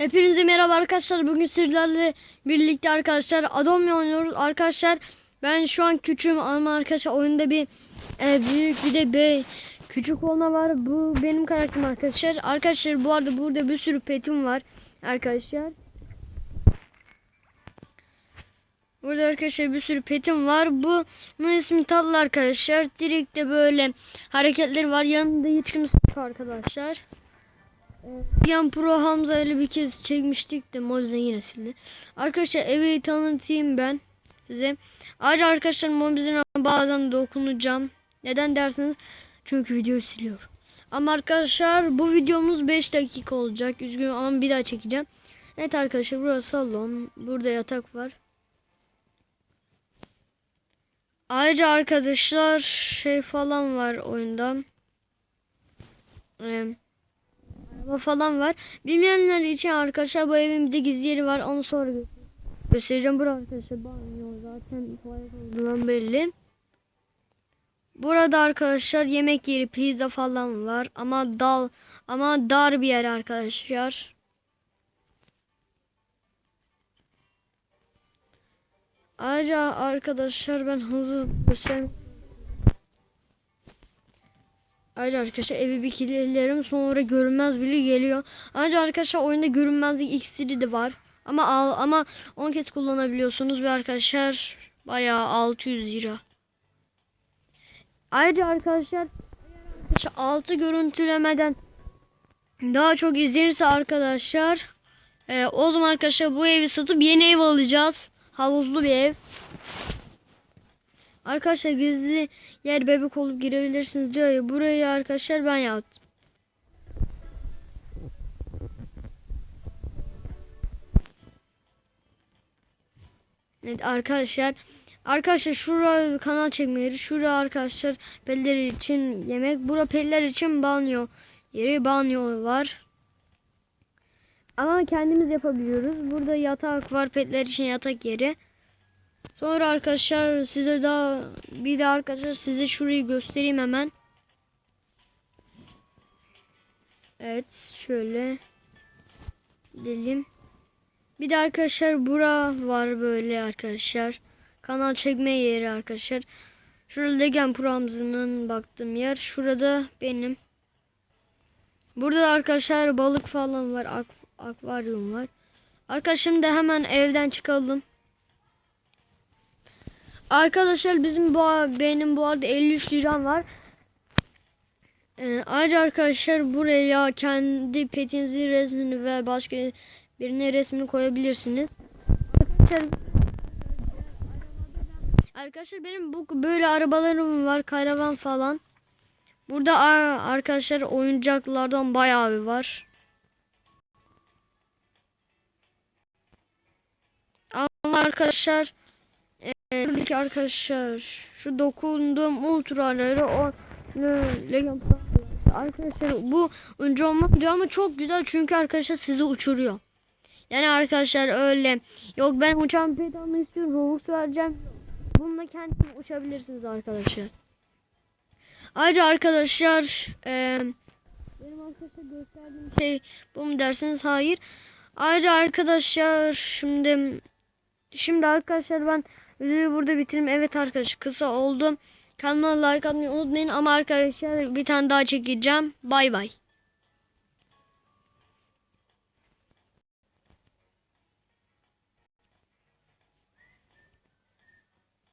Hepinize merhaba arkadaşlar. Bugün sizlerle birlikte arkadaşlar Adomya oynuyoruz. Arkadaşlar ben şu an küçüğüm ama arkadaşlar oyunda bir e, büyük bir de bir küçük olma var. Bu benim karakterim arkadaşlar. Arkadaşlar bu arada burada bir sürü petim var arkadaşlar. Burada arkadaşlar bir sürü petim var. Bunun ismi tatlı arkadaşlar. Direkt de böyle hareketleri var. Yanında hiç kimse yok arkadaşlar. Yan Pro Hamza ile bir kez çekmiştik de Mobizen yine sildi. Arkadaşlar evi tanıtayım ben size. Ayrıca arkadaşlar Mobizen'e bazen dokunacağım. Neden dersiniz? Çünkü videoyu siliyorum. Ama arkadaşlar bu videomuz 5 dakika olacak. Üzgünüm ama bir daha çekeceğim. Evet arkadaşlar burası salon. Burada yatak var. Ayrıca arkadaşlar şey falan var oyunda. Ee, araba falan var. Bilmeyenler için arkadaşlar bu evin bir de gizli yeri var. Onu sonra gö- göstereceğim. Burası arkadaşlar banyo zaten tuvalet olduğundan belli. Burada arkadaşlar yemek yeri, pizza falan var. Ama dal ama dar bir yer arkadaşlar. Ayrıca arkadaşlar ben hızlı göstereyim. Ayrıca arkadaşlar evi bir kilitlerim sonra görünmez biri geliyor. Ayrıca arkadaşlar oyunda görünmezlik iksiri de var. Ama al, ama 10 kez kullanabiliyorsunuz ve arkadaşlar bayağı 600 lira. Ayrıca arkadaşlar arkadaşlar altı görüntülemeden daha çok izlenirse arkadaşlar e, o zaman arkadaşlar bu evi satıp yeni ev alacağız. Havuzlu bir ev. Arkadaşlar gizli yer bebek olup girebilirsiniz diyor ya. Burayı arkadaşlar ben yaptım. Evet arkadaşlar. Arkadaşlar şura kanal çekme yeri. Şura arkadaşlar peliler için yemek. Bura peliler için banyo yeri. Banyo var. Ama kendimiz yapabiliyoruz. Burada yatak var. Petler için yatak yeri. Sonra arkadaşlar size daha bir de arkadaşlar size şurayı göstereyim hemen. Evet şöyle gidelim. Bir de arkadaşlar bura var böyle arkadaşlar. Kanal çekme yeri arkadaşlar. Şurada Legend Pro'muzun baktığım yer. Şurada benim. Burada da arkadaşlar balık falan var. Ak akvaryum var. Arkadaşlar şimdi hemen evden çıkalım. Arkadaşlar bizim bu benim bu arada 53 liram var. Ee, ayrıca arkadaşlar buraya kendi petinizin resmini ve başka birine resmini koyabilirsiniz. Arkadaşlar Arkadaşlar benim bu böyle arabalarım var, karavan falan. Burada ar- arkadaşlar oyuncaklardan bayağı bir var. Ama arkadaşlar Buradaki arkadaşlar şu dokunduğum ultraları o Pro- Arkadaşlar bu önce olmak diyor ama çok güzel çünkü arkadaşlar sizi uçuruyor. Yani arkadaşlar öyle yok ben uçan pet istiyorum Robux vereceğim. Bununla kendiniz uçabilirsiniz arkadaşlar. Ayrıca arkadaşlar e, benim arkadaşlar gösterdiğim şey bu mu derseniz hayır. Ayrıca arkadaşlar şimdi şimdi arkadaşlar ben Videoyu burada bitireyim. Evet arkadaşlar kısa oldu. Kanalıma like atmayı unutmayın. Ama arkadaşlar bir tane daha çekeceğim. Bay bay.